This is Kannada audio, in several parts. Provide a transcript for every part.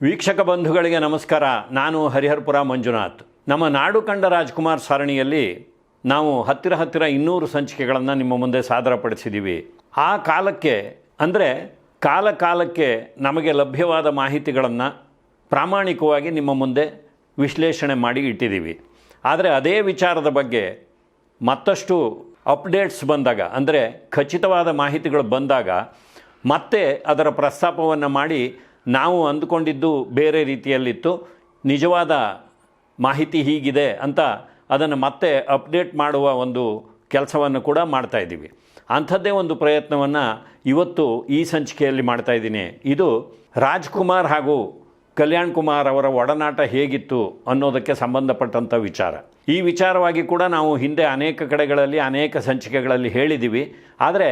ವೀಕ್ಷಕ ಬಂಧುಗಳಿಗೆ ನಮಸ್ಕಾರ. ನಾನು ಹರಿಹರಪುರ ಮಂಜುನಾಥ್. ನಮ್ಮ ನಾಡು ಕಂಡ ರಾಜ್ಕುಮಾರ್ ಸರಣಿಯಲ್ಲಿ ನಾವು ಹತ್ತಿರ ಹತ್ತಿರ ಇನ್ನೂರು ಸಂಚಿಕೆಗಳನ್ನು ನಿಮ್ಮ ಮುಂದೆ ಸಾದರಪಡಿಸಿದ್ದೀವಿ ಆ ಕಾಲಕ್ಕೆ ಅಂದರೆ ಕಾಲ ಕಾಲಕ್ಕೆ ನಮಗೆ ಲಭ್ಯವಾದ ಮಾಹಿತಿಗಳನ್ನು ಪ್ರಾಮಾಣಿಕವಾಗಿ ನಿಮ್ಮ ಮುಂದೆ ವಿಶ್ಲೇಷಣೆ ಮಾಡಿ ಇಟ್ಟಿದ್ದೀವಿ ಆದರೆ ಅದೇ ವಿಚಾರದ ಬಗ್ಗೆ ಮತ್ತಷ್ಟು ಅಪ್ಡೇಟ್ಸ್ ಬಂದಾಗ, ಅಂದರೆ ಖಚಿತವಾದ ಮಾಹಿತಿಗಳು ಬಂದಾಗ ಮತ್ತೆ ಅದರ ಪ್ರಸ್ತಾಪವನ್ನು ಮಾಡಿ ನಾವು ಅಂದುಕೊಂಡಿದ್ದು ಬೇರೆ ರೀತಿಯಲ್ಲಿತ್ತು. ನಿಜವಾದ ಮಾಹಿತಿ ಹೀಗಿದೆ ಅಂತ ಅದನ್ನು ಮತ್ತೆ ಅಪ್ಡೇಟ್ ಮಾಡುವ ಒಂದು ಕೆಲಸವನ್ನು ಕೂಡ ಮಾಡ್ತಾ ಇದ್ದೀವಿ. ಅಂಥದ್ದೇ ಒಂದು ಪ್ರಯತ್ನವನ್ನು ಇವತ್ತು ಈ ಸಂಚಿಕೆಯಲ್ಲಿ ಮಾಡ್ತಾ ಇದ್ದೀನಿ. ಇದು ರಾಜ್ಕುಮಾರ್ ಹಾಗೂ ಕಲ್ಯಾಣ್ ಕುಮಾರ್ ಅವರ ಒಡನಾಟ ಹೇಗಿತ್ತು ಅನ್ನೋದಕ್ಕೆ ಸಂಬಂಧಪಟ್ಟಂಥ ವಿಚಾರ. ಈ ವಿಚಾರವಾಗಿ ಕೂಡ ನಾವು ಹಿಂದೆ ಅನೇಕ ಕಡೆಗಳಲ್ಲಿ, ಅನೇಕ ಸಂಚಿಕೆಗಳಲ್ಲಿ ಹೇಳಿದ್ದೀವಿ. ಆದರೆ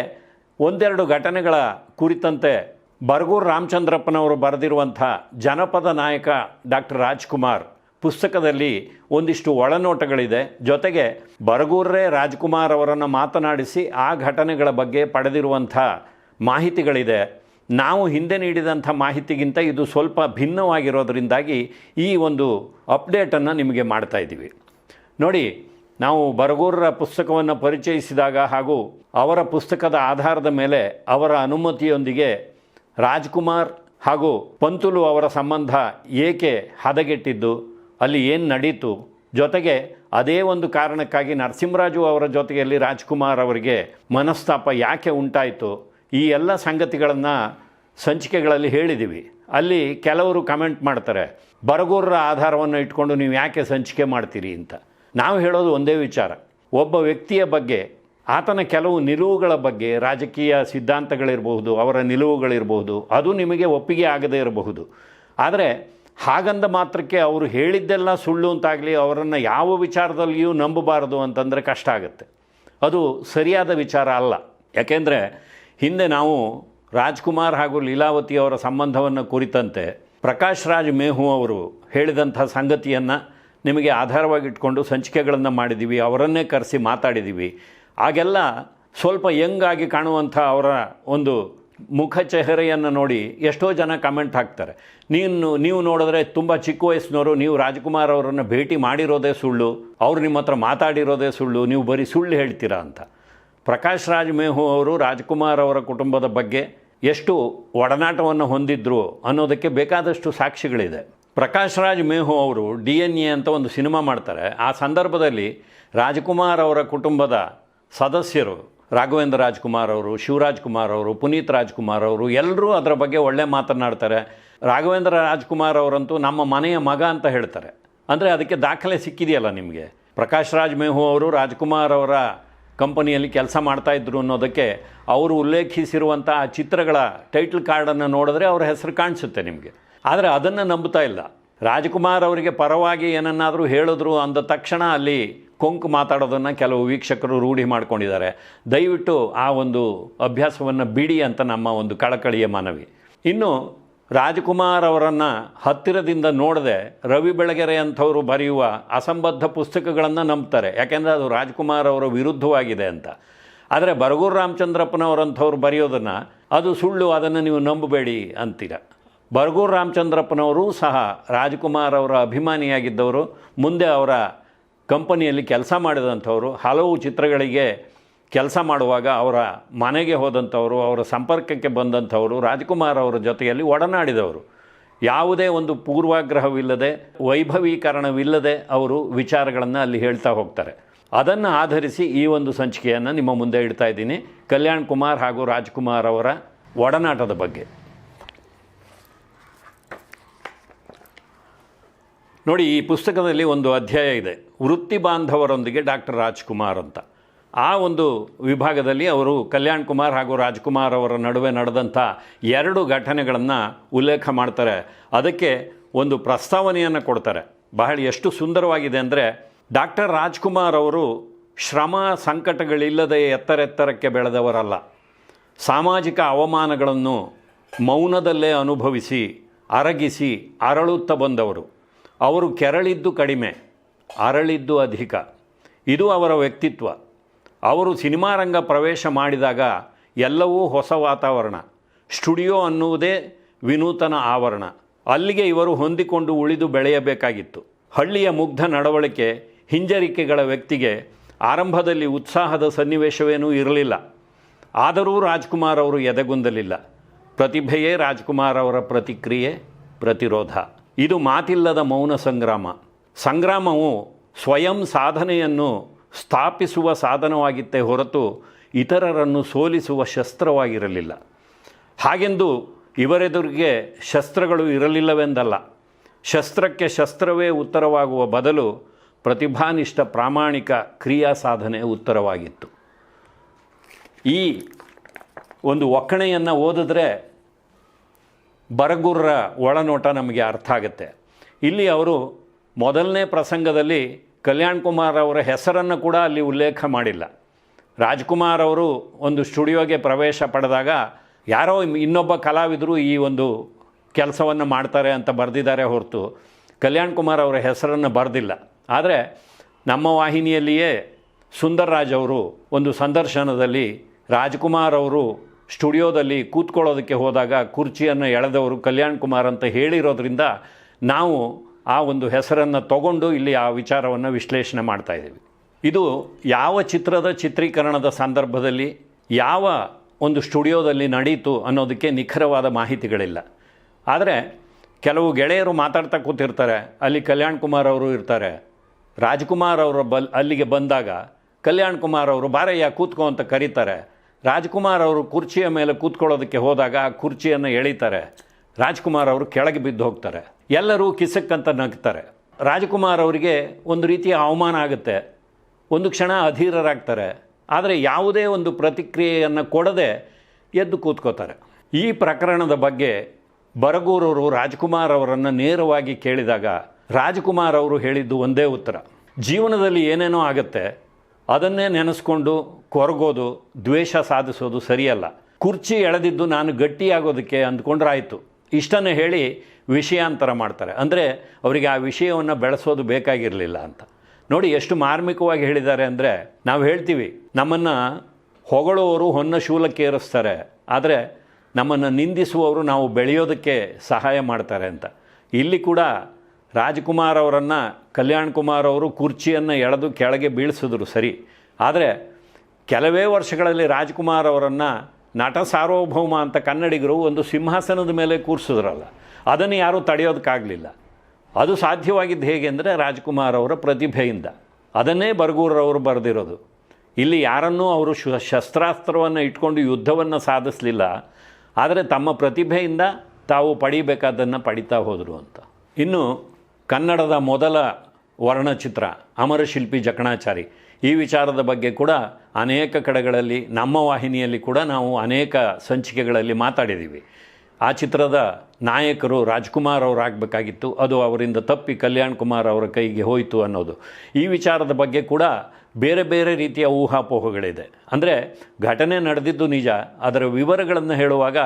ಒಂದೆರಡು ಘಟನೆಗಳ ಕುರಿತಂತೆ ಬರಗೂರು ರಾಮಚಂದ್ರಪ್ಪನವರು ಬರೆದಿರುವಂಥ ಜನಪದ ನಾಯಕ ಡಾಕ್ಟರ್ ರಾಜ್ಕುಮಾರ್ ಪುಸ್ತಕದಲ್ಲಿ ಒಂದಿಷ್ಟು ಒಳನೋಟಗಳಿದೆ. ಜೊತೆಗೆ ಬರಗೂರೇ ರಾಜ್ಕುಮಾರ್ ಅವರನ್ನು ಮಾತನಾಡಿಸಿ ಆ ಘಟನೆಗಳ ಬಗ್ಗೆ ಪಡೆದಿರುವಂಥ ಮಾಹಿತಿಗಳಿದೆ. ನಾವು ಹಿಂದೆ ನೀಡಿದಂಥ ಮಾಹಿತಿಗಿಂತ ಇದು ಸ್ವಲ್ಪ ಭಿನ್ನವಾಗಿರೋದರಿಂದಾಗಿ ಈ ಒಂದು ಅಪ್ಡೇಟನ್ನು ನಿಮಗೆ ಮಾಡ್ತಾ ಇದ್ದೀವಿ. ನೋಡಿ, ನಾವು ಬರಗೂರರ ಪುಸ್ತಕವನ್ನು ಪರಿಚಯಿಸಿದಾಗ ಹಾಗೂ ಅವರ ಪುಸ್ತಕದ ಆಧಾರದ ಮೇಲೆ ಅವರ ಅನುಮತಿಯೊಂದಿಗೆ ರಾಜ್ಕುಮಾರ್ ಹಾಗೂ ಪಂತುಲು ಅವರ ಸಂಬಂಧ ಏಕೆ ಹದಗೆಟ್ಟಿದ್ದು, ಅಲ್ಲಿ ಏನು ನಡೀತು? ಜೊತೆಗೆ ಅದೇ ಒಂದು ಕಾರಣಕ್ಕಾಗಿ ನರಸಿಂಹರಾಜು ಅವರ ಜೊತೆಯಲ್ಲಿ ರಾಜ್ಕುಮಾರ್ ಅವರಿಗೆ ಮನಸ್ತಾಪ ಯಾಕೆ ಉಂಟಾಯಿತು? ಈ ಎಲ್ಲ ಸಂಗತಿಗಳನ್ನು ಸಂಚಿಕೆಗಳಲ್ಲಿ ಹೇಳಿದ್ದೀವಿ ಅಲ್ಲಿ ಕೆಲವರು ಕಮೆಂಟ್ ಮಾಡ್ತಾರೆ, ಬರಗೂರರ ಆಧಾರವನ್ನು ಇಟ್ಕೊಂಡು ನೀವು ಯಾಕೆ ಸಂಚಿಕೆ ಮಾಡ್ತೀರಿ? ಅಂತ. ನಾವು ಹೇಳೋದು ಒಂದೇ ವಿಚಾರ. ಒಬ್ಬ ವ್ಯಕ್ತಿಯ ಬಗ್ಗೆ ಆತನ ಕೆಲವು ನಿಲುವುಗಳ ಬಗ್ಗೆ ರಾಜಕೀಯ ಸಿದ್ಧಾಂತಗಳಿರಬಹುದು, ಅವರ ನಿಲುವುಗಳಿರಬಹುದು, ಅದು ನಿಮಗೆ ಒಪ್ಪಿಗೆ ಆಗದೇ ಇರಬಹುದು. ಆದರೆ ಹಾಗಂದ ಮಾತ್ರಕ್ಕೆ ಅವರು ಹೇಳಿದ್ದೆಲ್ಲ ಸುಳ್ಳು ಅಂತಾಗಲಿ ಅವರನ್ನು ಯಾವ ವಿಚಾರದಲ್ಲಿಯೂ ನಂಬಬಾರದು ಅಂತಂದರೆ ಕಷ್ಟ ಆಗುತ್ತೆ. ಅದು ಸರಿಯಾದ ವಿಚಾರ ಅಲ್ಲ. ಯಾಕೆಂದರೆ ಹಿಂದೆ ನಾವು ರಾಜ್ಕುಮಾರ್ ಹಾಗೂ ಲೀಲಾವತಿ ಅವರ ಸಂಬಂಧವನ್ನು ಕುರಿತಂತೆ ಪ್ರಕಾಶ್ ರಾಜ್ ಮೇಹು ಅವರು ಹೇಳಿದಂಥ ಸಂಗತಿಯನ್ನು ನಿಮಗೆ ಆಧಾರವಾಗಿಟ್ಕೊಂಡು ಸಂಚಿಕೆಗಳನ್ನು ಮಾಡಿದ್ದೀವಿ ಅವರನ್ನೇ ಕರೆಸಿ ಮಾತಾಡಿದ್ದೀವಿ ಆಗೆಲ್ಲ ಸ್ವಲ್ಪ ಯಂಗಾಗಿ ಕಾಣುವಂಥ ಅವರ ಒಂದು ಮುಖ ಚೆಹರೆಯನ್ನು ನೋಡಿ ಎಷ್ಟೋ ಜನ ಕಮೆಂಟ್ ಹಾಕ್ತಾರೆ. ನೀನು, ನೀವು ನೋಡಿದ್ರೆ ತುಂಬ ಚಿಕ್ಕ ವಯಸ್ಸಿನವರು, ನೀವು ರಾಜ್ಕುಮಾರ್ ಅವರನ್ನು ಭೇಟಿ ಮಾಡಿರೋದೇ ಸುಳ್ಳು, ಅವ್ರು ನಿಮ್ಮ ಹತ್ರ ಮಾತಾಡಿರೋದೇ ಸುಳ್ಳು, ನೀವು ಬರೀ ಸುಳ್ಳು ಹೇಳ್ತೀರಾ ಅಂತ. ಪ್ರಕಾಶ್ ರಾಜ್ ಮೇಹು ಅವರು ರಾಜ್ಕುಮಾರ್ ಅವರ ಕುಟುಂಬದ ಬಗ್ಗೆ ಎಷ್ಟು ಒಡನಾಟವನ್ನು ಹೊಂದಿದ್ರು ಅನ್ನೋದಕ್ಕೆ ಬೇಕಾದಷ್ಟು ಸಾಕ್ಷಿಗಳಿದೆ. ಪ್ರಕಾಶ್ ರಾಜ್ ಮೇಹು ಅವರು ಡಿ ಎನ್ ಎ ಅಂತ ಒಂದು ಸಿನಿಮಾ ಮಾಡ್ತಾರೆ. ಆ ಸಂದರ್ಭದಲ್ಲಿ ರಾಜ್ಕುಮಾರ್ ಅವರ ಕುಟುಂಬದ ಸದಸ್ಯರು ರಾಘವೇಂದ್ರ ರಾಜ್ಕುಮಾರ್ ಅವರು, ಶಿವರಾಜ್ ಕುಮಾರ್ ಅವರು, ಪುನೀತ್ ರಾಜ್ಕುಮಾರ್ ಅವರು ಎಲ್ಲರೂ ಅದರ ಬಗ್ಗೆ ಒಳ್ಳೆ ಮಾತನಾಡ್ತಾರೆ. ರಾಘವೇಂದ್ರ ರಾಜ್ಕುಮಾರ್ ಅವರಂತೂ ನಮ್ಮ ಮನೆಯ ಮಗ ಅಂತ ಹೇಳ್ತಾರೆ. ಅಂದರೆ ಅದಕ್ಕೆ ದಾಖಲೆ ಸಿಕ್ಕಿದೆಯಲ್ಲ ನಿಮಗೆ? ಪ್ರಕಾಶ್ ರಾಜ್ ಮೇಹು ಅವರು ರಾಜ್ಕುಮಾರ್ ಅವರ ಕಂಪನಿಯಲ್ಲಿ ಕೆಲಸ ಮಾಡ್ತಾಯಿದ್ರು ಅನ್ನೋದಕ್ಕೆ ಅವರು ಉಲ್ಲೇಖಿಸಿರುವಂಥ ಆ ಚಿತ್ರಗಳ ಟೈಟ್ಲ್ ಕಾರ್ಡನ್ನು ನೋಡಿದ್ರೆ ಅವರ ಹೆಸರು ಕಾಣಿಸುತ್ತೆ ನಿಮಗೆ. ಆದರೆ ಅದನ್ನು ನಂಬುತ್ತಾ ಇಲ್ಲ. ರಾಜ್ಕುಮಾರ್ ಅವರಿಗೆ ಪರವಾಗಿ ಏನನ್ನಾದರೂ ಹೇಳಿದ್ರು ಅಂದ ತಕ್ಷಣ ಅಲ್ಲಿ ಕೊಂಕು ಮಾತಾಡೋದನ್ನು ಕೆಲವು ವೀಕ್ಷಕರು ರೂಢಿ ಮಾಡ್ಕೊಂಡಿದ್ದಾರೆ. ದಯವಿಟ್ಟು ಆ ಒಂದು ಅಭ್ಯಾಸವನ್ನು ಬಿಡಿ ಅಂತ ನಮ್ಮ ಒಂದು ಕಳಕಳಿಯ ಮನವಿ. ಇನ್ನು ರಾಜ್ಕುಮಾರ್ ಅವರನ್ನು ಹತ್ತಿರದಿಂದ ನೋಡದೆ ರವಿ ಬೆಳಗೆರೆ ಅಂಥವರು ಬರೆಯುವ ಅಸಂಬದ್ಧ ಪುಸ್ತಕಗಳನ್ನು ನಂಬ್ತಾರೆ. ಯಾಕೆಂದರೆ ಅದು ರಾಜ್ಕುಮಾರ್ ಅವರ ವಿರುದ್ಧವಾಗಿದೆ ಅಂತ. ಆದರೆ ಬರಗೂರು ರಾಮಚಂದ್ರಪ್ಪನವರಂಥವ್ರು ಬರೆಯೋದನ್ನು ಅದು ಸುಳ್ಳು, ಅದನ್ನು ನೀವು ನಂಬಬೇಡಿ ಅಂತೀರ. ಬರಗೂರು ರಾಮಚಂದ್ರಪ್ಪನವರು ಸಹ ರಾಜ್ಕುಮಾರ್ ಅವರ ಅಭಿಮಾನಿಯಾಗಿದ್ದವರು. ಮುಂದೆ ಅವರ ಕಂಪನಿಯಲ್ಲಿ ಕೆಲಸ ಮಾಡಿದಂಥವರು, ಹಲವು ಚಿತ್ರಗಳಿಗೆ ಕೆಲಸ ಮಾಡುವಾಗ ಅವರ ಮನೆಗೆ ಹೋದಂಥವರು, ಅವರ ಸಂಪರ್ಕಕ್ಕೆ ಬಂದಂಥವರು, ರಾಜ್ಕುಮಾರ್ ಅವರ ಜೊತೆಯಲ್ಲಿ ಒಡನಾಡಿದವರು. ಯಾವುದೇ ಒಂದು ಪೂರ್ವಾಗ್ರಹವಿಲ್ಲದೆ, ವೈಭವೀಕರಣವಿಲ್ಲದೆ ಅವರು ವಿಚಾರಗಳನ್ನು ಅಲ್ಲಿ ಹೇಳ್ತಾ ಹೋಗ್ತಾರೆ. ಅದನ್ನು ಆಧರಿಸಿ ಈ ಒಂದು ಸಂಚಿಕೆಯನ್ನು ನಿಮ್ಮ ಮುಂದೆ ಇಡ್ತಾ ಇದ್ದೀನಿ. ಕಲ್ಯಾಣ್ ಕುಮಾರ್ ಹಾಗೂ ರಾಜ್ಕುಮಾರ್ ಅವರ ಒಡನಾಟದ ಬಗ್ಗೆ. ನೋಡಿ, ಈ ಪುಸ್ತಕದಲ್ಲಿ ಒಂದು ಅಧ್ಯಾಯ ಇದೆ. ವೃತ್ತಿ ಬಾಂಧವರೊಂದಿಗೆ ಡಾಕ್ಟರ್ ರಾಜ್ಕುಮಾರ್ ಅಂತ. ಆ ಒಂದು ವಿಭಾಗದಲ್ಲಿ ಅವರು ಕಲ್ಯಾಣ್ ಕುಮಾರ್ ಹಾಗೂ ರಾಜ್ಕುಮಾರ್ ಅವರ ನಡುವೆ ನಡೆದಂಥ ಎರಡು ಘಟನೆಗಳನ್ನು ಉಲ್ಲೇಖ ಮಾಡ್ತಾರೆ. ಅದಕ್ಕೆ ಒಂದು ಪ್ರಸ್ತಾವನೆಯನ್ನು ಕೊಡ್ತಾರೆ. ಬಹಳ ಎಷ್ಟು ಸುಂದರವಾಗಿದೆ ಅಂದರೆ ಡಾಕ್ಟರ್ ರಾಜ್ಕುಮಾರ್ ಅವರು ಶ್ರಮ ಸಂಕಟಗಳಿಲ್ಲದೆ ಎತ್ತರೆತ್ತರಕ್ಕೆ ಬೆಳೆದವರಲ್ಲ. ಸಾಮಾಜಿಕ ಅವಮಾನಗಳನ್ನು ಮೌನದಲ್ಲೇ ಅನುಭವಿಸಿ, ಅರಗಿಸಿ, ಅರಳುತ್ತಾ ಬಂದವರು. ಅವರು ಕೆರಳಿದ್ದು ಕಡಿಮೆ. ಅರಳಿದ್ದು ಅಧಿಕ. ಇದು ಅವರ ವ್ಯಕ್ತಿತ್ವ. ಅವರು ಸಿನಿಮಾ ರಂಗ ಪ್ರವೇಶ ಮಾಡಿದಾಗ ಎಲ್ಲವೂ ಹೊಸ ವಾತಾವರಣ. ಸ್ಟುಡಿಯೋ ಅನ್ನುವುದೇ ವಿನೂತನ ಆವರಣ. ಅಲ್ಲಿಗೆ ಇವರು ಹೊಂದಿಕೊಂಡು ಉಳಿದು ಬೆಳೆಯಬೇಕಾಗಿತ್ತು. ಹಳ್ಳಿಯ ಮುಗ್ಧ ನಡವಳಿಕೆ, ಹಿಂಜರಿಕೆಗಳ ವ್ಯಕ್ತಿಗೆ ಆರಂಭದಲ್ಲಿ ಉತ್ಸಾಹದ ಸನ್ನಿವೇಶವೇನೂ ಇರಲಿಲ್ಲ. ಆದರೂ ರಾಜ್ಕುಮಾರ್ ಅವರು ಎದೆಗುಂದಲಿಲ್ಲ. ಪ್ರತಿಭೆಯೇ ರಾಜ್ಕುಮಾರ್ ಅವರ ಪ್ರತಿಕ್ರಿಯೆ, ಪ್ರತಿರೋಧ. ಇದು ಮಾತಿಲ್ಲದ ಮೌನ ಸಂಗ್ರಾಮ. ಸಂಗ್ರಾಮವು ಸ್ವಯಂ ಸಾಧನೆಯನ್ನು ಸ್ಥಾಪಿಸುವ ಸಾಧನವಾಗಿತ್ತೇ ಹೊರತು ಇತರರನ್ನು ಸೋಲಿಸುವ ಶಸ್ತ್ರವಾಗಿರಲಿಲ್ಲ. ಹಾಗೆಂದು ಇವರೆದುರಿಗೆ ಶಸ್ತ್ರಗಳು ಇರಲಿಲ್ಲವೆಂದಲ್ಲ. ಶಸ್ತ್ರಕ್ಕೆ ಶಸ್ತ್ರವೇ ಉತ್ತರವಾಗುವ ಬದಲು ಪ್ರತಿಭಾನಿಷ್ಠ ಪ್ರಾಮಾಣಿಕ ಕ್ರಿಯಾ ಸಾಧನೆ ಉತ್ತರವಾಗಿತ್ತು. ಈ ಒಂದು ಒಕ್ಕಣೆಯನ್ನು ಓದಿದ್ರೆ ಬರಗುರ್ರ ಒಳನೋಟ ನಮಗೆ ಅರ್ಥ ಆಗುತ್ತೆ. ಇಲ್ಲಿ ಅವರು ಮೊದಲನೇ ಪ್ರಸಂಗದಲ್ಲಿ ಕಲ್ಯಾಣ್ ಕುಮಾರ್ ಅವರ ಹೆಸರನ್ನು ಕೂಡ ಅಲ್ಲಿ ಉಲ್ಲೇಖ ಮಾಡಿಲ್ಲ. ರಾಜ್ಕುಮಾರ್ ಅವರು ಒಂದು ಸ್ಟುಡಿಯೋಗೆ ಪ್ರವೇಶ ಪಡೆದಾಗ ಯಾರೋ ಇನ್ನೊಬ್ಬ ಕಲಾವಿದರು ಈ ಒಂದು ಕೆಲಸವನ್ನು ಮಾಡ್ತಾರೆ ಅಂತ ಬರೆದಿದ್ದಾರೆ ಹೊರತು ಕಲ್ಯಾಣ್ ಕುಮಾರ್ ಅವರ ಹೆಸರನ್ನು ಬರೆದಿಲ್ಲ. ಆದರೆ ನಮ್ಮ ವಾಹಿನಿಯಲ್ಲಿಯೇ ಸುಂದರ್ ರಾಜ್ ಅವರು ಒಂದು ಸಂದರ್ಶನದಲ್ಲಿ ರಾಜ್ಕುಮಾರ್ ಅವರು ಸ್ಟುಡಿಯೋದಲ್ಲಿ ಕೂತ್ಕೊಳ್ಳೋದಕ್ಕೆ ಹೋದಾಗ ಕುರ್ಚಿಯನ್ನು ಎಳೆದವರು ಕಲ್ಯಾಣ್ ಕುಮಾರ್ ಅಂತ ಹೇಳಿರೋದ್ರಿಂದ ನಾವು ಆ ಒಂದು ಹೆಸರನ್ನು ತಗೊಂಡು ಇಲ್ಲಿ ಆ ವಿಚಾರವನ್ನು ವಿಶ್ಲೇಷಣೆ ಮಾಡ್ತಾ ಇದ್ದೀವಿ. ಇದು ಯಾವ ಚಿತ್ರದ ಚಿತ್ರೀಕರಣದ ಸಂದರ್ಭದಲ್ಲಿ ಯಾವ ಒಂದು ಸ್ಟುಡಿಯೋದಲ್ಲಿ ನಡೀತು ಅನ್ನೋದಕ್ಕೆ ನಿಖರವಾದ ಮಾಹಿತಿಗಳಿಲ್ಲ. ಆದರೆ ಕೆಲವು ಗೆಳೆಯರು ಮಾತಾಡ್ತಾ ಕೂತಿರ್ತಾರೆ, ಅಲ್ಲಿ ಕಲ್ಯಾಣ್ ಕುಮಾರ್ ಅವರು ಇರ್ತಾರೆ. ರಾಜ್ಕುಮಾರ್ ಅವರು ಬಲ್, ಅಲ್ಲಿಗೆ ಬಂದಾಗ ಕಲ್ಯಾಣ್ ಕುಮಾರ್ ಅವರು, ಬಾರಯ್ಯ, ಕೂತ್ಕೋ ಅಂತ ಕರೀತಾರೆ. ರಾಜ್ಕುಮಾರ್ ಅವರು ಕುರ್ಚಿಯ ಮೇಲೆ ಕೂತ್ಕೊಳ್ಳೋದಕ್ಕೆ ಹೋದಾಗ ಆ ಕುರ್ಚಿಯನ್ನು ಎಳೀತಾರೆ. ರಾಜ್ಕುಮಾರ್ ಅವರು ಕೆಳಗೆ ಬಿದ್ದು ಹೋಗ್ತಾರೆ. ಎಲ್ಲರೂ ಕಿಸಕ್ಕಂತ ನಗ್ತಾರೆ. ರಾಜಕುಮಾರ್ ಅವರಿಗೆ ಒಂದು ರೀತಿಯ ಅವಮಾನ ಆಗುತ್ತೆ. ಒಂದು ಕ್ಷಣ ಅಧೀರರಾಗ್ತಾರೆ. ಆದರೆ ಯಾವುದೇ ಒಂದು ಪ್ರತಿಕ್ರಿಯೆಯನ್ನು ಕೊಡದೆ ಎದ್ದು ಕೂತ್ಕೋತಾರೆ. ಈ ಪ್ರಕರಣದ ಬಗ್ಗೆ ಬರಗೂರವರು ರಾಜ್ಕುಮಾರ್ ಅವರನ್ನು ನೇರವಾಗಿ ಕೇಳಿದಾಗ ರಾಜ್ಕುಮಾರ್ ಅವರು ಹೇಳಿದ್ದು ಒಂದೇ ಉತ್ತರ. ಜೀವನದಲ್ಲಿ ಏನೇನೋ ಆಗುತ್ತೆ, ಅದನ್ನೇ ನೆನೆಸ್ಕೊಂಡು ಕೊರಗೋದು, ದ್ವೇಷ ಸಾಧಿಸೋದು ಸರಿಯಲ್ಲ. ಕುರ್ಚಿ ಎಳೆದಿದ್ದು ನಾನು ಗಟ್ಟಿಯಾಗೋದಕ್ಕೆ ಅಂದ್ಕೊಂಡ್ರಾಯಿತು. ಇಷ್ಟನ್ನು ಹೇಳಿ ವಿಷಯಾಂತರ ಮಾಡ್ತಾರೆ. ಅಂದರೆ ಅವರಿಗೆ ಆ ವಿಷಯವನ್ನು ಬೆಳೆಸೋದು ಬೇಕಾಗಿರಲಿಲ್ಲ ಅಂತ. ನೋಡಿ ಎಷ್ಟು ಮಾರ್ಮಿಕವಾಗಿ ಹೇಳಿದ್ದಾರೆ ಅಂದರೆ ನಾವು ಹೇಳ್ತೀವಿ, ನಮ್ಮನ್ನು ಹೊಗಳೋರು ಹೊನ್ನ ಶೂಲಕ್ಕೆ ಏರಿಸ್ತಾರೆ, ಆದರೆ ನಮ್ಮನ್ನು ನಿಂದಿಸುವವರು ನಾವು ಬೆಳೆಯೋದಕ್ಕೆ ಸಹಾಯ ಮಾಡ್ತಾರೆ ಅಂತ. ಇಲ್ಲಿ ಕೂಡ ರಾಜ್ಕುಮಾರ್ ಅವರನ್ನು, ಕಲ್ಯಾಣ್ ಕುಮಾರ್ ಅವರು ಕುರ್ಚಿಯನ್ನು ಎಳೆದು ಕೆಳಗೆ ಬೀಳಿಸಿದ್ರು ಸರಿ. ಆದರೆ ಕೆಲವೇ ವರ್ಷಗಳಲ್ಲಿ ರಾಜ್ಕುಮಾರ್ ಅವರನ್ನು ನಟ ಸಾರ್ವಭೌಮ ಅಂತ ಕನ್ನಡಿಗರು ಒಂದು ಸಿಂಹಾಸನದ ಮೇಲೆ ಕೂರಿಸಿದ್ರಲ್ಲ. ಅದನ್ನು ಯಾರೂ ತಡೆಯೋದಕ್ಕಾಗಲಿಲ್ಲ. ಅದು ಸಾಧ್ಯವಾಗಿದ್ದು ಹೇಗೆ ಅಂದರೆ ರಾಜ್ಕುಮಾರ್ ಅವರ ಪ್ರತಿಭೆಯಿಂದ. ಅದನ್ನೇ ಬರಗೂರವರು ಬರೆದಿರೋದು. ಇಲ್ಲಿ ಯಾರನ್ನೂ ಅವರು ಶ ಶಸ್ತ್ರಾಸ್ತ್ರವನ್ನು ಇಟ್ಕೊಂಡು ಯುದ್ಧವನ್ನು ಸಾಧಿಸಲಿಲ್ಲ. ಆದರೆ ತಮ್ಮ ಪ್ರತಿಭೆಯಿಂದ ತಾವು ಪಡಿಬೇಕಾದ್ದನ್ನು ಪಡಿತಾ ಹೋದರು ಅಂತ. ಇನ್ನು ಕನ್ನಡದ ಮೊದಲ ವರ್ಣಚಿತ್ರ ಅಮರಶಿಲ್ಪಿ ಜಕಣಾಚಾರಿ. ಈ ವಿಚಾರದ ಬಗ್ಗೆ ಕೂಡ ಅನೇಕ ಕಡೆಗಳಲ್ಲಿ ನಮ್ಮ ವಾಹಿನಿಯಲ್ಲಿ ಕೂಡ ನಾವು ಅನೇಕ ಸಂಚಿಕೆಗಳಲ್ಲಿ ಮಾತಾಡಿದ್ದೀವಿ. ಆ ಚಿತ್ರದ ನಾಯಕರು ರಾಜ್ಕುಮಾರ್ ಅವರಾಗಬೇಕಾಗಿತ್ತು. ಅದು ಅವರಿಂದ ತಪ್ಪಿ ಕಲ್ಯಾಣ್ ಕುಮಾರ್ ಅವರ ಕೈಗೆ ಹೋಯಿತು ಅನ್ನೋದು. ಈ ವಿಚಾರದ ಬಗ್ಗೆ ಕೂಡ ಬೇರೆ ಬೇರೆ ರೀತಿಯ ಊಹಾಪೋಹಗಳಿದೆ. ಅಂದರೆ ಘಟನೆ ನಡೆದಿದ್ದು ನಿಜ ಅದರ ವಿವರಗಳನ್ನು ಹೇಳುವಾಗ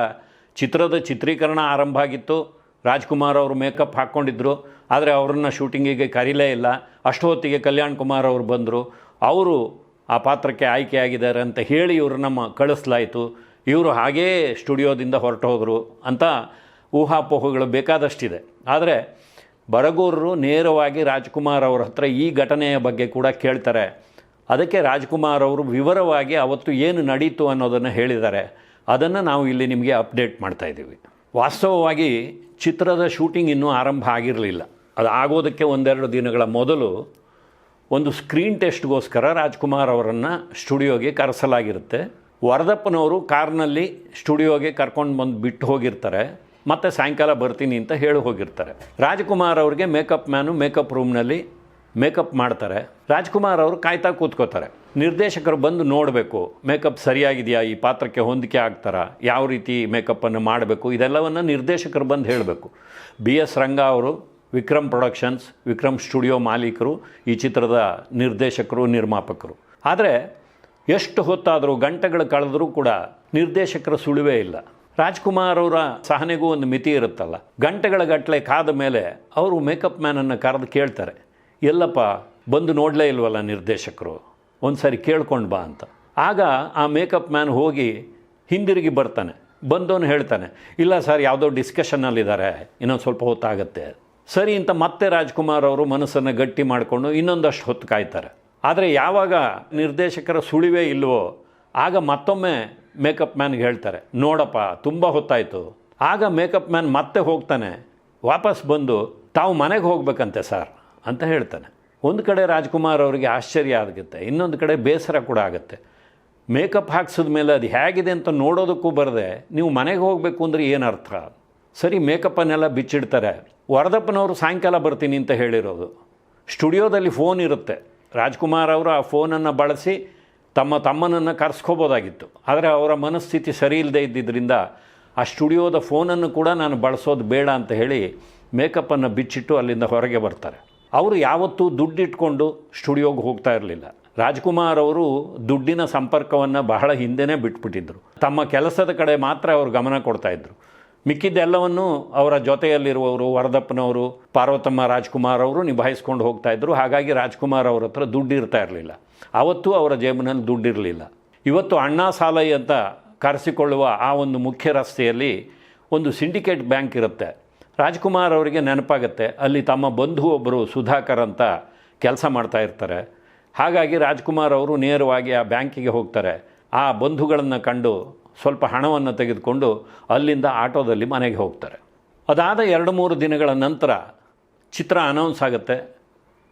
ಚಿತ್ರದ ಚಿತ್ರೀಕರಣ ಆರಂಭ ಆಗಿತ್ತು. ರಾಜ್ಕುಮಾರ್ ಅವರು ಮೇಕಪ್ ಹಾಕ್ಕೊಂಡಿದ್ರು, ಆದರೆ ಅವರನ್ನು ಶೂಟಿಂಗಿಗೆ ಕರೀಲೇ ಇಲ್ಲ. ಅಷ್ಟು ಹೊತ್ತಿಗೆ ಕಲ್ಯಾಣ್ ಕುಮಾರ್ ಅವರು ಬಂದರು. ಅವರು ಆ ಪಾತ್ರಕ್ಕೆ ಆಯ್ಕೆಯಾಗಿದ್ದಾರೆ ಅಂತ ಹೇಳಿ ಇವರು ನಮ್ಮ ಕಳಿಸ್ಲಾಯಿತು. ಇವರು ಹಾಗೇ ಸ್ಟುಡಿಯೋದಿಂದ ಹೊರಟು ಹೋದರು ಅಂತ ಊಹಾಪೋಹಗಳು ಬೇಕಾದಷ್ಟಿದೆ. ಆದರೆ ಬರಗೂರರು ನೇರವಾಗಿ ರಾಜ್ಕುಮಾರ್ ಅವರ ಹತ್ರ ಈ ಘಟನೆಯ ಬಗ್ಗೆ ಕೂಡ ಕೇಳ್ತಾರೆ. ಅದಕ್ಕೆ ರಾಜ್ಕುಮಾರ್ ಅವರು ವಿವರವಾಗಿ ಅವತ್ತು ಏನು ನಡೀತು ಅನ್ನೋದನ್ನು ಹೇಳಿದ್ದಾರೆ. ಅದನ್ನು ನಾವು ಇಲ್ಲಿ ನಿಮಗೆ ಅಪ್ಡೇಟ್ ಮಾಡ್ತಾ ಇದ್ದೀವಿ. ವಾಸ್ತವವಾಗಿ ಚಿತ್ರದ ಶೂಟಿಂಗ್ ಇನ್ನೂ ಆರಂಭ ಆಗಿರಲಿಲ್ಲ. ಅದು ಆಗೋದಕ್ಕೆ ಒಂದೆರಡು ದಿನಗಳ ಮೊದಲು ಒಂದು ಸ್ಕ್ರೀನ್ ಟೆಸ್ಟ್ಗೋಸ್ಕರ ರಾಜ್ಕುಮಾರ್ ಅವರನ್ನು ಸ್ಟುಡಿಯೋಗೆ ಕರೆಸಲಾಗಿರುತ್ತೆ. ವರದಪ್ಪನವರು ಕಾರ್ನಲ್ಲಿ ಸ್ಟುಡಿಯೋಗೆ ಕರ್ಕೊಂಡು ಬಂದು ಬಿಟ್ಟು ಹೋಗಿರ್ತಾರೆ. ಮತ್ತು ಸಾಯಂಕಾಲ ಬರ್ತೀನಿ ಅಂತ ಹೇಳಿ ಹೋಗಿರ್ತಾರೆ. ರಾಜ್ಕುಮಾರ್ ಅವ್ರಿಗೆ ಮೇಕಪ್ ಮ್ಯಾನು ಮೇಕಪ್ ರೂಮ್ನಲ್ಲಿ ಮೇಕಪ್ ಮಾಡ್ತಾರೆ. ರಾಜ್ಕುಮಾರ್ ಅವರು ಕಾಯ್ತಾ ಕೂತ್ಕೋತಾರೆ. ನಿರ್ದೇಶಕರು ಬಂದು ನೋಡಬೇಕು, ಮೇಕಪ್ ಸರಿಯಾಗಿದೆಯಾ, ಈ ಪಾತ್ರಕ್ಕೆ ಹೊಂದಿಕೆ ಆಗ್ತಾರಾ, ಯಾವ ರೀತಿ ಮೇಕಪ್ಪನ್ನು ಮಾಡಬೇಕು, ಇದೆಲ್ಲವನ್ನು ನಿರ್ದೇಶಕರು ಬಂದು ಹೇಳಬೇಕು. ಬಿ ಎಸ್ ರಂಗ ಅವರು, ವಿಕ್ರಮ್ ಪ್ರೊಡಕ್ಷನ್ಸ್, ವಿಕ್ರಮ್ ಸ್ಟುಡಿಯೋ ಮಾಲೀಕರು, ಈ ಚಿತ್ರದ ನಿರ್ದೇಶಕರು, ನಿರ್ಮಾಪಕರು. ಆದರೆ ಎಷ್ಟು ಹೊತ್ತಾದರೂ, ಗಂಟೆಗಳು ಕಳೆದರೂ ಕೂಡ ನಿರ್ದೇಶಕರ ಸುಳಿವೇ ಇಲ್ಲ. ರಾಜ್ಕುಮಾರ್ ಅವರ ಸಹನೆಗೂ ಒಂದು ಮಿತಿ ಇರುತ್ತಲ್ಲ. ಗಂಟೆಗಳ ಗಟ್ಟಲೆ ಕಾದ ಮೇಲೆ ಅವರು ಮೇಕಪ್ ಮ್ಯಾನನ್ನು ಕರೆದು ಕೇಳ್ತಾರೆ. ಎಲ್ಲಪ್ಪ, ಬಂದು ನೋಡಲೇ ಇಲ್ವಲ್ಲ ನಿರ್ದೇಶಕರು? ಒಂದು ಸಾರಿ ಕೇಳ್ಕೊಂಡು ಬಾ ಅಂತ. ಆಗ ಆ ಮೇಕಪ್ ಮ್ಯಾನ್ ಹೋಗಿ ಹಿಂದಿರುಗಿ ಬರ್ತಾನೆ. ಬಂದವನು ಹೇಳ್ತಾನೆ, ಇಲ್ಲ ಸರ್, ಯಾವುದೋ ಡಿಸ್ಕಷನ್ನಲ್ಲಿದ್ದಾರೆ. ಇನ್ನೊಂದು ಸ್ವಲ್ಪ ಹೊತ್ತಾಗತ್ತೆ. ಸರಿ ಅಂತ ಮತ್ತೆ ರಾಜ್ಕುಮಾರ್ ಅವರು ಮನಸ್ಸನ್ನು ಗಟ್ಟಿ ಮಾಡಿಕೊಂಡು ಇನ್ನೊಂದಷ್ಟು ಹೊತ್ತು ಕಾಯ್ತಾರೆ. ಆದರೆ ಯಾವಾಗ ನಿರ್ದೇಶಕರ ಸುಳಿವೇ ಇಲ್ವೋ, ಆಗ ಮತ್ತೊಮ್ಮೆ ಮೇಕಪ್ ಮ್ಯಾನ್ಗೆ ಹೇಳ್ತಾರೆ, ನೋಡಪ್ಪ, ತುಂಬ ಹೊತ್ತಾಯಿತು. ಆಗ ಮೇಕಪ್ ಮ್ಯಾನ್ ಮತ್ತೆ ಹೋಗ್ತಾನೆ, ವಾಪಸ್ ಬಂದು, ತಾವು ಮನೆಗೆ ಹೋಗ್ಬೇಕಂತೆ ಸರ್, ಅಂತ ಹೇಳ್ತಾನೆ. ಒಂದು ಕಡೆ ರಾಜ್ಕುಮಾರ್ ಅವರಿಗೆ ಆಶ್ಚರ್ಯ ಆಗುತ್ತೆ, ಇನ್ನೊಂದು ಕಡೆ ಬೇಸರ ಕೂಡ ಆಗುತ್ತೆ. ಮೇಕಪ್ ಹಾಕ್ಸಿದ ಮೇಲೆ ಅದು ಹೇಗಿದೆ ಅಂತ ನೋಡೋದಕ್ಕೂ ಬರದೆ, ನೀವು ಮನೆಗೆ ಹೋಗಬೇಕು ಅಂದರೆ ಏನರ್ಥ ಸರಿ, ಮೇಕಪ್ಪನ್ನೆಲ್ಲ ಬಿಚ್ಚಿಡ್ತಾರೆ. ವರದಪ್ಪನವರು ಸಾಯಂಕಾಲ ಬರ್ತೀನಿ ಅಂತ ಹೇಳಿರೋದು. ಸ್ಟುಡಿಯೋದಲ್ಲಿ ಫೋನ್ ಇರುತ್ತೆ. ರಾಜ್ಕುಮಾರ್ ಅವರು ಆ ಫೋನನ್ನು ಬಳಸಿ ತಮ್ಮ ತಮ್ಮನನ್ನು ಕರೆಸ್ಕೋಬೋದಾಗಿತ್ತು. ಆದರೆ ಅವರ ಮನಸ್ಥಿತಿ ಸರಿ ಇಲ್ಲದೆ ಇದ್ದಿದ್ದರಿಂದ ಆ ಸ್ಟುಡಿಯೋದ ಫೋನನ್ನು ಕೂಡ ನಾನು ಬಳಸೋದು ಬೇಡ ಅಂತ ಹೇಳಿ ಮೇಕಪ್ಪನ್ನು ಬಿಚ್ಚಿಟ್ಟು ಅಲ್ಲಿಂದ ಹೊರಗೆ ಬರ್ತಾರೆ. ಅವರು ಯಾವತ್ತೂ ದುಡ್ಡಿಟ್ಕೊಂಡು ಸ್ಟುಡಿಯೋಗೆ ಹೋಗ್ತಾ ಇರಲಿಲ್ಲ. ರಾಜ್ಕುಮಾರ್ ಅವರು ದುಡ್ಡಿನ ಸಂಪರ್ಕವನ್ನು ಬಹಳ ಹಿಂದೆನೇ ಬಿಟ್ಬಿಟ್ಟಿದ್ದರು ತಮ್ಮ ಕೆಲಸದ ಕಡೆ ಮಾತ್ರ ಅವರು ಗಮನ ಕೊಡ್ತಾಯಿದ್ರು ಮಿಕ್ಕಿದ್ದೆಲ್ಲವನ್ನು ಅವರ ಜೊತೆಯಲ್ಲಿರುವವರು ವರದಪ್ಪನವರು, ಪಾರ್ವತಮ್ಮ ರಾಜ್ಕುಮಾರ್ ಅವರು ನಿಭಾಯಿಸ್ಕೊಂಡು ಹೋಗ್ತಾ ಇದ್ದರು ಹಾಗಾಗಿ ರಾಜ್ಕುಮಾರ್ ಅವರ ಹತ್ರ ದುಡ್ಡು ಇರ್ತಾ ಇರಲಿಲ್ಲ. ಆವತ್ತೂ ಅವರ ಜೇಬಿನಲ್ಲಿ ದುಡ್ಡಿರಲಿಲ್ಲ ಇವತ್ತು ಅಣ್ಣಾ ಸಾಲೈ ಅಂತ ಕರೆಸಿಕೊಳ್ಳುವ ಆ ಒಂದು ಮುಖ್ಯ ರಸ್ತೆಯಲ್ಲಿ ಒಂದು ಸಿಂಡಿಕೇಟ್ ಬ್ಯಾಂಕ್ ಇರುತ್ತೆ. ರಾಜ್ಕುಮಾರ್ ಅವರಿಗೆ ನೆನಪಾಗುತ್ತೆ, ಅಲ್ಲಿ ತಮ್ಮ ಬಂಧು ಒಬ್ಬರು ಸುಧಾಕರ್ ಅಂತ ಕೆಲಸ ಮಾಡ್ತಾ ಇರ್ತಾರೆ. ಹಾಗಾಗಿ ರಾಜ್ಕುಮಾರ್ ಅವರು ನೇರವಾಗಿ ಆ ಬ್ಯಾಂಕಿಗೆ ಹೋಗ್ತಾರೆ. ಆ ಬಂಧುಗಳನ್ನು ಕಂಡು ಸ್ವಲ್ಪ ಹಣವನ್ನು ತೆಗೆದುಕೊಂಡು ಅಲ್ಲಿಂದ ಆಟೋದಲ್ಲಿ ಮನೆಗೆ ಹೋಗ್ತಾರೆ. ಅದಾದ ಎರಡು ಮೂರು ದಿನಗಳ ನಂತರ ಚಿತ್ರ ಅನೌನ್ಸ್ ಆಗುತ್ತೆ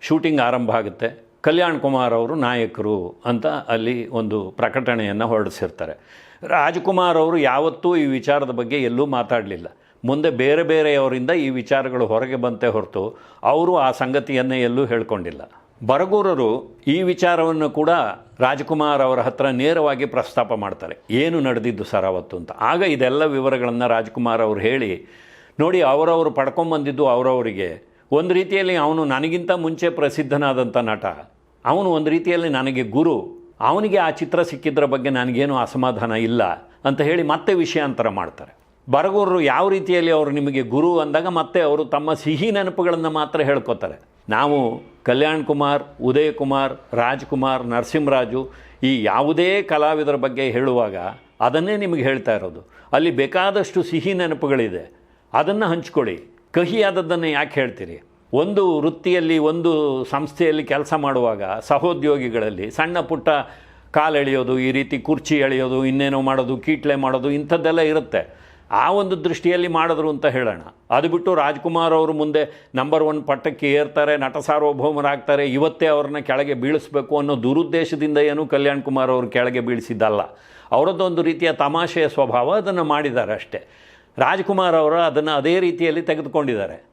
ಶೂಟಿಂಗ್ ಆರಂಭ ಆಗುತ್ತೆ. ಕಲ್ಯಾಣ್ ಕುಮಾರ್ ಅವರು ನಾಯಕರು ಅಂತ ಅಲ್ಲಿ ಒಂದು ಪ್ರಕಟಣೆಯನ್ನು ಹೊರಡಿಸಿರ್ತಾರೆ. ರಾಜ್ಕುಮಾರ್ ಅವರು ಯಾವತ್ತೂ ಈ ವಿಚಾರದ ಬಗ್ಗೆ ಎಲ್ಲೂ ಮಾತಾಡಲಿಲ್ಲ. ಮುಂದೆ ಬೇರೆ ಬೇರೆಯವರಿಂದ ಈ ವಿಚಾರಗಳು ಹೊರಗೆ ಬಂತೆ ಹೊರತು ಅವರು ಆ ಸಂಗತಿಯನ್ನೇ ಎಲ್ಲೂ ಹೇಳ್ಕೊಂಡಿಲ್ಲ. ಬರಗೂರರು ಈ ವಿಚಾರವನ್ನು ಕೂಡ ರಾಜ್ಕುಮಾರ್ ಅವರ ಹತ್ರ ನೇರವಾಗಿ ಪ್ರಸ್ತಾಪ ಮಾಡ್ತಾರೆ. ಏನು ನಡೆದಿದ್ದು ಸರ್ ಅವತ್ತು ಅಂತ. ಆಗ ಇದೆಲ್ಲ ವಿವರಗಳನ್ನು ರಾಜ್ಕುಮಾರ್ ಅವರು ಹೇಳಿ, ನೋಡಿ ಅವರವರು ಪಡ್ಕೊಂಬಂದಿದ್ದು ಅವರವರಿಗೆ. ಒಂದು ರೀತಿಯಲ್ಲಿ ಅವನು ನನಗಿಂತ ಮುಂಚೆ ಪ್ರಸಿದ್ಧನಾದಂಥ ನಟ. ಅವನು ಒಂದು ರೀತಿಯಲ್ಲಿ ನನಗೆ ಗುರು. ಅವನಿಗೆ ಆ ಚಿತ್ರ ಸಿಕ್ಕಿದ್ರ ಬಗ್ಗೆ ನನಗೇನು ಅಸಮಾಧಾನ ಇಲ್ಲ ಅಂತ ಹೇಳಿ ಮತ್ತೆ ವಿಷಯಾಂತರ ಮಾಡ್ತಾರೆ. ಬರಗೂರರು ಯಾವ ರೀತಿಯಲ್ಲಿ ಅವರು ನಿಮಗೆ ಗುರು ಅಂದಾಗ ಮತ್ತೆ ಅವರು ತಮ್ಮ ಸಿಹಿ ನೆನಪುಗಳನ್ನು ಮಾತ್ರ ಹೇಳ್ಕೊತಾರೆ. ನಾವು ಕಲ್ಯಾಣ್ ಕುಮಾರ್ ಉದಯ್ ಕುಮಾರ್ ರಾಜ್ಕುಮಾರ್, ನರಸಿಂಹರಾಜು ಈ ಯಾವುದೇ ಕಲಾವಿದರ ಬಗ್ಗೆ ಹೇಳುವಾಗ ಅದನ್ನೇ ನಿಮಗೆ ಹೇಳ್ತಾ ಇರೋದು. ಅಲ್ಲಿ ಬೇಕಾದಷ್ಟು ಸಿಹಿ ನೆನಪುಗಳಿದೆ. ಅದನ್ನು ಹಂಚ್ಕೊಳ್ಳಿ. ಕಹಿಯಾದದ್ದನ್ನು ಯಾಕೆ ಹೇಳ್ತೀರಿ? ಒಂದು ವೃತ್ತಿಯಲ್ಲಿ, ಒಂದು ಸಂಸ್ಥೆಯಲ್ಲಿ ಕೆಲಸ ಮಾಡುವಾಗ ಸಹೋದ್ಯೋಗಿಗಳಲ್ಲಿ ಸಣ್ಣ ಪುಟ್ಟ ಕಾಲು ಎಳೆಯೋದು ಈ ರೀತಿ ಕುರ್ಚಿ ಎಳೆಯೋದು, ಇನ್ನೇನೋ ಮಾಡೋದು, ಕೀಟ್ಲೆ ಮಾಡೋದು ಇಂಥದ್ದೆಲ್ಲ ಇರುತ್ತೆ. ಆ ಒಂದು ದೃಷ್ಟಿಯಲ್ಲಿ ಮಾಡಿದ್ರು ಅಂತ ಹೇಳೋಣ. ಅದು ಬಿಟ್ಟು ರಾಜ್ಕುಮಾರ್ ಅವರು ಮುಂದೆ ನಂಬರ್ ಒನ್ ಪಟ್ಟಕ್ಕೆ ಏರ್ತಾರೆ, ನಟ ಸಾರ್ವಭೌಮರಾಗ್ತಾರೆ ಇವತ್ತೇ ಅವ್ರನ್ನ ಕೆಳಗೆ ಬೀಳಿಸ್ಬೇಕು ಅನ್ನೋ ದುರುದ್ದೇಶದಿಂದ ಏನು ಕಲ್ಯಾಣ್ ಕುಮಾರ್ ಅವರು ಕೆಳಗೆ ಬೀಳಿಸಿದ್ದಲ್ಲ. ಅವರದ್ದೊಂದು ರೀತಿಯ ತಮಾಷೆಯ ಸ್ವಭಾವ ಅದನ್ನು ಮಾಡಿದ್ದಾರೆ ಅಷ್ಟೇ. ರಾಜ್ಕುಮಾರ್ ಅವರು ಅದನ್ನು ಅದೇ ರೀತಿಯಲ್ಲಿ ತೆಗೆದುಕೊಂಡಿದ್ದಾರೆ.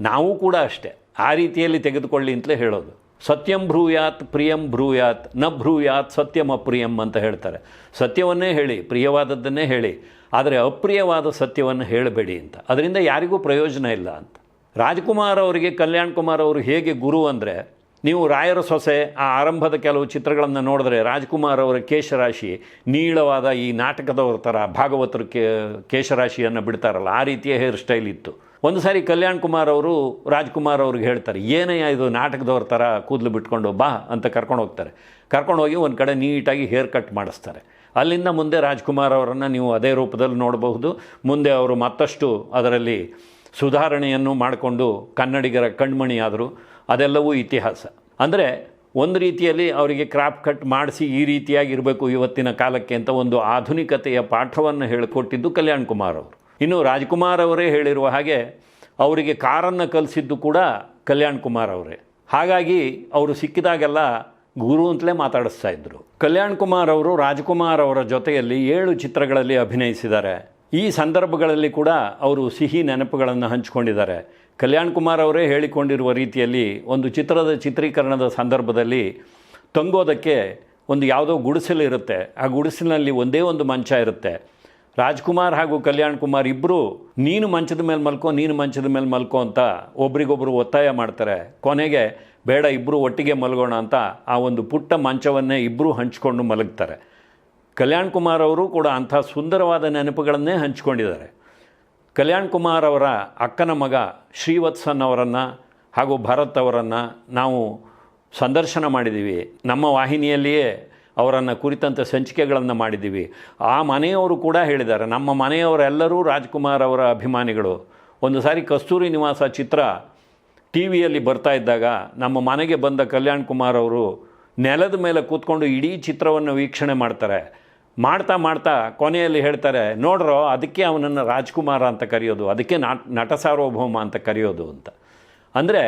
ನಾವು ಕೂಡ ಅಷ್ಟೇ. ಆ ರೀತಿಯಲ್ಲಿ ತೆಗೆದುಕೊಳ್ಳಿ ಅಂತಲೇ ಹೇಳೋದು. ಸತ್ಯಂ ಭ್ರೂಯಾತ್ ಪ್ರಿಯಂ ಭ್ರೂಯಾತ್ನ ಭ್ರೂಯಾತ್ ಸತ್ಯಂ ಅಪ್ರಿಯಂ ಅಂತ ಹೇಳ್ತಾರೆ. ಸತ್ಯವನ್ನೇ ಹೇಳಿ, ಪ್ರಿಯವಾದದ್ದನ್ನೇ ಹೇಳಿ, ಆದರೆ ಅಪ್ರಿಯವಾದ ಸತ್ಯವನ್ನು ಹೇಳಬೇಡಿ ಅಂತ. ಅದರಿಂದ ಯಾರಿಗೂ ಪ್ರಯೋಜನ ಇಲ್ಲ ಅಂತ. ರಾಜ್ಕುಮಾರ್ ಅವರಿಗೆ, ಕಲ್ಯಾಣ್ ಕುಮಾರ್ ಅವರು ಹೇಗೆ ಗುರು ಅಂದರೆ, ನೀವು ರಾಯರ ಸೊಸೆ, ಆ ಆರಂಭದ ಕೆಲವು ಚಿತ್ರಗಳನ್ನು ನೋಡಿದ್ರೆ ರಾಜ್ಕುಮಾರ್ ಅವರ ಕೇಶರಾಶಿ, ನೀಳವಾದ ಈ ನಾಟಕದವ್ರ ಥರ, ಭಾಗವತರ ಕೇ, ಕೇಶರಾಶಿಯನ್ನು ಬಿಡ್ತಾರಲ್ಲ, ಆ ರೀತಿಯ ಹೇರ್ ಸ್ಟೈಲ್ ಇತ್ತು. ಒಂದು ಸಾರಿ ಕಲ್ಯಾಣ್ ಕುಮಾರ್ ಅವರು, ರಾಜ್ಕುಮಾರ್ ಅವ್ರಿಗೆ ಹೇಳ್ತಾರೆ, ಏನೇ ಇದು ನಾಟಕದವ್ರ ಥರ ಕೂದಲು ಬಿಟ್ಕೊಂಡು ಬಾ ಅಂತ ಕರ್ಕೊಂಡು ಹೋಗ್ತಾರೆ. ಕರ್ಕೊಂಡು ಹೋಗಿ ಒಂದು ಕಡೆ ನೀಟಾಗಿ ಹೇರ್ ಕಟ್ ಮಾಡಿಸ್ತಾರೆ. ಅಲ್ಲಿಂದ ಮುಂದೆ ರಾಜ್ಕುಮಾರ್ ಅವರನ್ನು ನೀವು ಅದೇ ರೂಪದಲ್ಲಿ ನೋಡಬಹುದು. ಮುಂದೆ ಅವರು ಮತ್ತಷ್ಟು ಅದರಲ್ಲಿ ಸುಧಾರಣೆಯನ್ನು ಮಾಡಿಕೊಂಡು ಕನ್ನಡಿಗರ ಕಣ್ಮಣಿಯಾದರು. ಅದೆಲ್ಲವೂ ಇತಿಹಾಸ. ಅಂದರೆ ಒಂದು ರೀತಿಯಲ್ಲಿ ಅವರಿಗೆ ಕ್ರಾಪ್ ಕಟ್ ಮಾಡಿಸಿ ಈ ರೀತಿಯಾಗಿರಬೇಕು ಇವತ್ತಿನ ಕಾಲಕ್ಕೆ ಅಂತ ಒಂದು ಆಧುನಿಕತೆಯ ಪಾಠವನ್ನು ಹೇಳಿಕೊಟ್ಟಿದ್ದು ಕಲ್ಯಾಣ್ ಕುಮಾರ್ ಅವರು. ಇನ್ನು ರಾಜ್ಕುಮಾರ್ ಅವರೇ ಹೇಳಿರುವ ಹಾಗೆ ಅವರಿಗೆ ಕಾರನ್ನು ಕಲಿಸಿದ್ದು ಕೂಡ ಕಲ್ಯಾಣ್ ಕುಮಾರ್ ಅವರೇ. ಹಾಗಾಗಿ ಅವರು ಸಿಕ್ಕಿದಾಗೆಲ್ಲ ಗುರು ಅಂತಲೇ ಮಾತಾಡಿಸ್ತಾ ಇದ್ದರು ಕಲ್ಯಾಣ್ ಕುಮಾರ್ ಅವರು ರಾಜ್ಕುಮಾರ್ ಅವರ ಜೊತೆಯಲ್ಲಿ ಏಳು ಚಿತ್ರಗಳಲ್ಲಿ ಅಭಿನಯಿಸಿದ್ದಾರೆ. ಈ ಸಂದರ್ಭಗಳಲ್ಲಿ ಕೂಡ ಅವರು ಸಿಹಿ ನೆನಪುಗಳನ್ನು ಹಂಚಿಕೊಂಡಿದ್ದಾರೆ. ಕಲ್ಯಾಣ್ ಕುಮಾರ್ ಅವರೇ ಹೇಳಿಕೊಂಡಿರುವ ರೀತಿಯಲ್ಲಿ ಒಂದು ಚಿತ್ರದ ಚಿತ್ರೀಕರಣದ ಸಂದರ್ಭದಲ್ಲಿ ತಂಗೋದಕ್ಕೆ ಒಂದು ಯಾವುದೋ ಗುಡಿಸಲು ಇರುತ್ತೆ ಆ ಗುಡಿಸಲಿನಲ್ಲಿ ಒಂದೇ ಒಂದು ಮಂಚ ಇರುತ್ತೆ. ರಾಜ್ಕುಮಾರ್ ಹಾಗೂ ಕಲ್ಯಾಣ್ ಕುಮಾರ್ ಇಬ್ಬರು ನೀನು ಮಂಚದ ಮೇಲೆ ಮಲ್ಕೋ, ನೀನು ಮಂಚದ ಮೇಲೆ ಮಲ್ಕೋ ಅಂತ ಒಬ್ರಿಗೊಬ್ಬರು ಒತ್ತಾಯ ಮಾಡ್ತಾರೆ. ಕೊನೆಗೆ ಬೇಡ ಇಬ್ಬರು ಒಟ್ಟಿಗೆ ಮಲಗೋಣ ಅಂತ ಆ ಒಂದು ಪುಟ್ಟ ಮಂಚವನ್ನೇ ಇಬ್ಬರು ಹಂಚ್ಕೊಂಡು ಮಲಗ್ತಾರೆ. ಕಲ್ಯಾಣ್ ಕುಮಾರ್ ಅವರು ಕೂಡ ಅಂಥ ಸುಂದರವಾದ ನೆನಪುಗಳನ್ನೇ ಹಂಚ್ಕೊಂಡಿದ್ದಾರೆ. ಕಲ್ಯಾಣ್ ಕುಮಾರ್ ಅವರ ಅಕ್ಕನ ಮಗ ಶ್ರೀವತ್ಸನ್ ಅವರನ್ನು ಹಾಗೂ ಭರತ್ ಅವರನ್ನು ನಾವು ಸಂದರ್ಶನ ಮಾಡಿದ್ದೀವಿ. ನಮ್ಮ ವಾಹಿನಿಯಲ್ಲಿಯೇ ಅವರನ್ನು ಕುರಿತಂಥ ಸಂಚಿಕೆಗಳನ್ನು ಮಾಡಿದ್ದೀವಿ. ಆ ಮನೆಯವರು ಕೂಡ ಹೇಳಿದ್ದಾರೆ. ನಮ್ಮ ಮನೆಯವರೆಲ್ಲರೂ ರಾಜ್ಕುಮಾರ್ ಅವರ ಅಭಿಮಾನಿಗಳು. ಒಂದು ಸಾರಿ ಕಸ್ತೂರಿ ನಿವಾಸ ಚಿತ್ರ ಟಿ ವಿಯಲ್ಲಿ ಬರ್ತಾ ಇದ್ದಾಗ ನಮ್ಮ ಮನೆಗೆ ಬಂದ ಕಲ್ಯಾಣ್ ಕುಮಾರ್ ಅವರು ನೆಲದ ಮೇಲೆ ಕೂತ್ಕೊಂಡು ಇಡೀ ಚಿತ್ರವನ್ನು ವೀಕ್ಷಣೆ ಮಾಡ್ತಾರೆ. ಮಾಡ್ತಾ ಮಾಡ್ತಾ ಕೊನೆಯಲ್ಲಿ ಹೇಳ್ತಾರೆ, ನೋಡ್ರೋ, ಅದಕ್ಕೆ ಅವನನ್ನು ರಾಜ್ಕುಮಾರ ಅಂತ ಕರೆಯೋದು, ಅದಕ್ಕೆ ನಾಟ್ ನಟ ಸಾರ್ವಭೌಮ ಅಂತ ಕರೆಯೋದು ಅಂತ. ಅಂದರೆ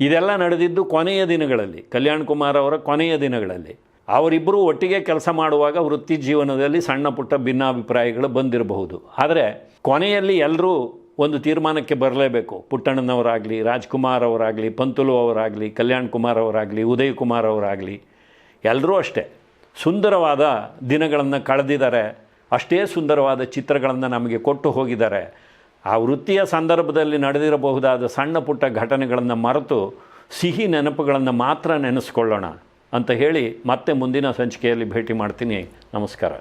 ಇದೆಲ್ಲ ನಡೆದಿದ್ದು ಕೊನೆಯ ದಿನಗಳಲ್ಲಿ, ಕಲ್ಯಾಣ್ ಕುಮಾರ್ ಅವರ ಕೊನೆಯ ದಿನಗಳಲ್ಲಿ. ಅವರಿಬ್ಬರು ಒಟ್ಟಿಗೆ ಕೆಲಸ ಮಾಡುವಾಗ ವೃತ್ತಿ ಜೀವನದಲ್ಲಿ ಸಣ್ಣ ಪುಟ್ಟ ಭಿನ್ನಾಭಿಪ್ರಾಯಗಳು ಬಂದಿರಬಹುದು. ಆದರೆ ಕೊನೆಯಲ್ಲಿ ಎಲ್ಲರೂ ಒಂದು ತೀರ್ಮಾನಕ್ಕೆ ಬರಲೇಬೇಕು. ಪುಟ್ಟಣ್ಣನವರಾಗಲಿ, ರಾಜ್ಕುಮಾರ್ ಅವರಾಗಲಿ, ಪಂತುಲು ಅವರಾಗಲಿ, ಕಲ್ಯಾಣ್ ಕುಮಾರ್ ಅವರಾಗಲಿ, ಉದಯ್ ಕುಮಾರ್ ಅವರಾಗಲಿ ಎಲ್ಲರೂ ಅಷ್ಟೇ ಸುಂದರವಾದ ದಿನಗಳನ್ನು ಕಳೆದಿದ್ದಾರೆ. ಅಷ್ಟೇ ಸುಂದರವಾದ ಚಿತ್ರಗಳನ್ನು ನಮಗೆ ಕೊಟ್ಟು ಹೋಗಿದ್ದಾರೆ. ಆ ವೃತ್ತಿಯ ಸಂದರ್ಭದಲ್ಲಿ ನಡೆದಿರಬಹುದಾದ ಸಣ್ಣ ಪುಟ್ಟ ಘಟನೆಗಳನ್ನು ಮರೆತು ಸಿಹಿ ನೆನಪುಗಳನ್ನು ಮಾತ್ರ ನೆನೆಸ್ಕೊಳ್ಳೋಣ. ಅಂತ ಹೇಳಿ ಮತ್ತೆ ಮುಂದಿನ ಸಂಚಿಕೆಯಲ್ಲಿ ಭೇಟಿ ಮಾಡ್ತೀನಿ. ನಮಸ್ಕಾರ.